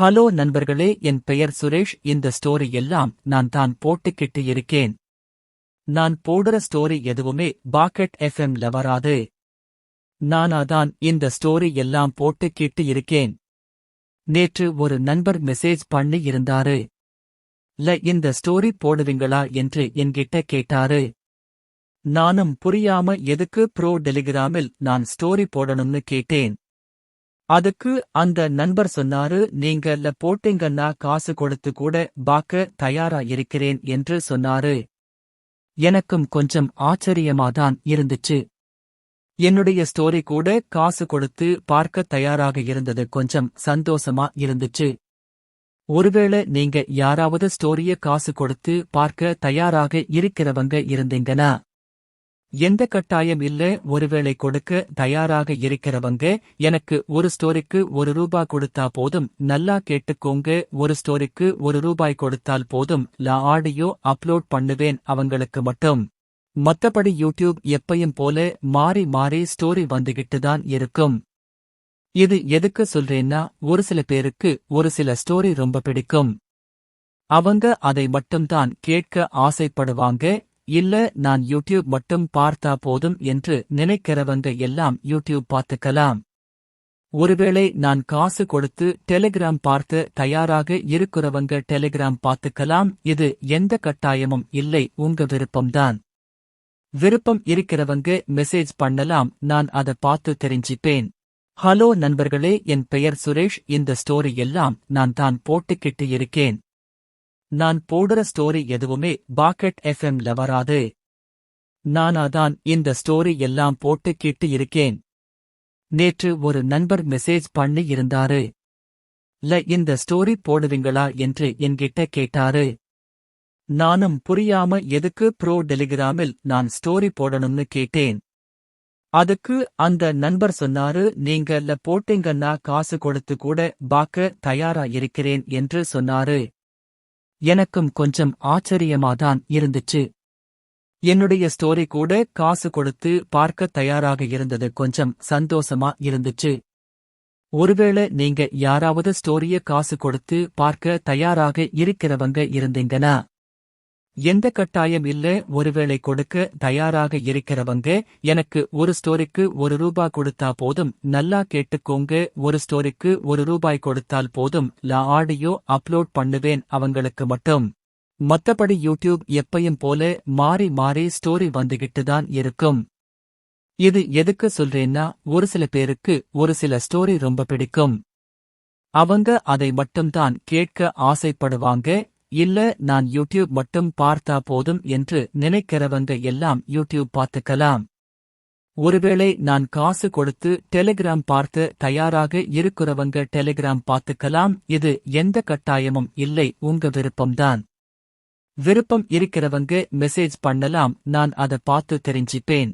Hello நண்பர்களே என் பெயர் சுரேஷ். இந்த ஸ்டோரி எல்லாம் நான் தான் போட்டுக்கிட்டு இருக்கேன். நான் போடுற ஸ்டோரி எதுவுமே பாக்கெட் எஃப்எம்ல வராது. நானாதான் இந்த ஸ்டோரி எல்லாம் போட்டுக்கிட்டு இருக்கேன். நேற்று ஒரு நண்பர் மெசேஜ் பண்ணி இருந்தாரு ல இந்த ஸ்டோரி போடுவீங்களா என்று என்கிட்ட கேட்டாரு. நானும் புரியாம எதுக்கு ப்ரோ டெலிகிராமில் நான் ஸ்டோரி போடணும்னு கேட்டேன். அதுக்கு அந்த நண்பர் சொன்னாரு நீங்க போட்டீங்கன்னா காசு கொடுத்து கூட பாக்க தயாரா இருக்கிறேன் என்று சொன்னாரு. எனக்கும் கொஞ்சம் ஆச்சரியமாதான் இருந்துச்சு. என்னுடைய ஸ்டோரி கூட காசு கொடுத்து பார்க்க தயாராக இருந்தது கொஞ்சம் சந்தோஷமா இருந்துச்சு. ஒருவேளை நீங்க யாராவது ஸ்டோரிய காசு கொடுத்து பார்க்க தயாராக இருக்கிறவங்க இருந்தீங்கன்னா எந்த கட்டாயம் இல்ல ஒருவேளை கொடுக்க தயாராக இருக்கிறவங்க எனக்கு ஒரு ஸ்டோரிக்கு ஒரு ரூபாய் கொடுத்தா போதும் நல்லா கேட்டுக்கோங்க ஒரு ஸ்டோரிக்கு ஒரு ரூபாய் கொடுத்தால் போதும் லா ஆடியோ அப்லோட் பண்ணுவேன் அவங்களுக்கு மட்டும். மத்தபடி யூடியூப் எப்பையும் போல மாறி மாறி ஸ்டோரி வந்துகிட்டு தான் இருக்கும். இது எதுக்கு சொல்றேன்னா ஒரு சில பேருக்கு ஒரு சில ஸ்டோரி ரொம்ப பிடிக்கும். அவங்க அதை மட்டும்தான் கேட்க ஆசைப்படுவாங்க இல்ல நான் யூடியூப் மட்டும் பார்த்தா போதும் என்று நினைக்கிறவங்க எல்லாம் யூடியூப் பார்த்துக்கலாம். ஒருவேளை நான் காசு கொடுத்து டெலிகிராம் பார்த்து தயாராக இருக்கிறவங்க டெலிகிராம் பார்த்துக்கலாம். இது எந்த கட்டாயமும் இல்லை உங்க விருப்பம்தான். விருப்பம் இருக்கிறவங்க மெசேஜ் பண்ணலாம் நான் அதை பார்த்து தெரிஞ்சிப்பேன். ஹலோ நண்பர்களே என் பெயர் சுரேஷ் இந்த ஸ்டோரி எல்லாம் நான் தான் போட்டுக்கிட்டு இருக்கேன். நான் போடுற ஸ்டோரி எதுவுமே பாக்கெட் எஃப்எம்ல வராது. நானாதான் இந்த ஸ்டோரி எல்லாம் போட்டு கேட்டு இருக்கேன். நேற்று ஒரு நண்பர் மெசேஜ் பண்ணி இருந்தாரு. ல இந்த ஸ்டோரி போடுவீங்களா என்று என்கிட்ட கேட்டாரு. நானும் புரியாம எதுக்கு ப்ரோ டெலிகிராமில் நான் ஸ்டோரி போடணும்னு கேட்டேன். அதுக்கு அந்த நண்பர் சொன்னாரு நீங்க ல போட்டீங்கன்னா காசு கொடுத்து கூட பாக்க தயாரா இருக்கிறேன் என்று சொன்னாரு. எனக்கும் கொஞ்சம் ஆச்சரியமாதான் இருந்துச்சு. என்னுடைய ஸ்டோரி கூட காசு கொடுத்து பார்க்க தயாராக இருந்தது கொஞ்சம் சந்தோஷமா இருந்துச்சு. ஒருவேளை நீங்க யாராவது ஸ்டோரிய காசு கொடுத்து பார்க்க தயாராக இருக்கிறவங்க இருந்தீங்கன்னா. எந்த கட்டாயம் இல்ல ஒருவேளை கொடுக்க தயாராக இருக்கிறவங்க எனக்கு ஒரு ஸ்டோரிக்கு ஒரு ரூபா கொடுத்தா போதும் நல்லா கேட்டுக்கோங்க ஒரு ஸ்டோரிக்கு ஒரு ரூபாய் கொடுத்தால் போதும் லா ஆடியோ அப்லோட் பண்ணுவேன் அவங்களுக்கு மட்டும். மத்தபடி யூடியூப் எப்பையும் போல மாறி மாறி ஸ்டோரி வந்துகிட்டு தான் இருக்கும். இது எதுக்கு சொல்றேன்னா ஒரு சில பேருக்கு ஒரு சில ஸ்டோரி ரொம்ப பிடிக்கும். அவங்க அதை மட்டும்தான் கேட்க ஆசைப்படுவாங்க இல்ல நான் யூடியூப் மட்டும் பார்த்தா போதும் என்று நினைக்கிறவங்க எல்லாம் யூடியூப் பார்த்துக்கலாம். ஒருவேளை நான் காசு கொடுத்து டெலிகிராம் பார்த்து தயாராக இருக்கிறவங்க டெலிகிராம் பார்த்துக்கலாம் இது எந்த கட்டாயமும் இல்லை உங்க விருப்பம்தான். விருப்பம் இருக்கிறவங்க மெசேஜ் பண்ணலாம் நான் அதை பார்த்து தெரிஞ்சிப்பேன்.